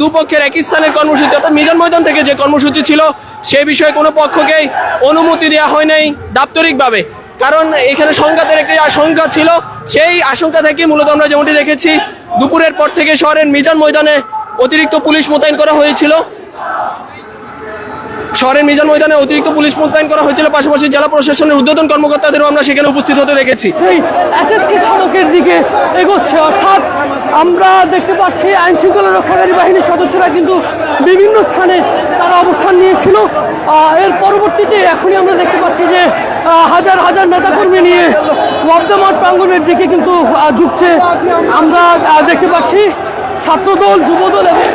দুপক্ষের একই স্থানের কর্মসূচি অর্থাৎ মিজান ময়দান থেকে যে কর্মসূচি ছিল সে বিষয়ে কোনো পক্ষকেই অনুমতি দেওয়া হয় নাই দাপ্তরিকভাবে। কারণ এখানে সংঘাতের একটি আশঙ্কা ছিল। সেই আশঙ্কা থেকে মূলত আমরা যেমনটি দেখেছি, দুপুরের পর থেকে শহরের মিজান ময়দানে অতিরিক্ত পুলিশ মোতায়েন করা হয়েছিল। শহরের মিজান ময়দানে অতিরিক্ত পুলিশ মোতায়েন করা হয়েছিল, পাশাপাশি জেলা প্রশাসনের উদ্বোধন কর্মকর্তাদেরও আমরা সেখানে উপস্থিত হতে দেখেছি। দিকে এগোচ্ছে, অর্থাৎ আমরা দেখতে পাচ্ছি আইন শৃঙ্খলা রক্ষাকারী বাহিনীর সদস্যরা কিন্তু বিভিন্ন স্থানে তারা অবস্থান আহ, এর পরবর্তীতে এখনই আমরা দেখতে পাচ্ছি যে হাজার হাজার নেতাকর্মী নিয়ে বর্ধমান প্রাঙ্গণের দিকে কিন্তু ঝুঁকছে। আমরা দেখতে পাচ্ছি ছাত্রদল যুবদল এবং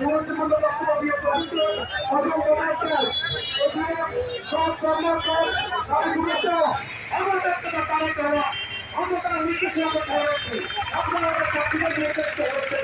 গুরুত্বপূর্ণ বক্তব্য দিয়ে অসংখ্য মাস্টার এখানে সব কর্মকর গুরুত্ব এমন ব্যক্তিগত তারিখ হওয়া অন্যতম নির্দিষ্ট হচ্ছে আপনারা চাকরিতে নির্দিষ্ট হচ্ছে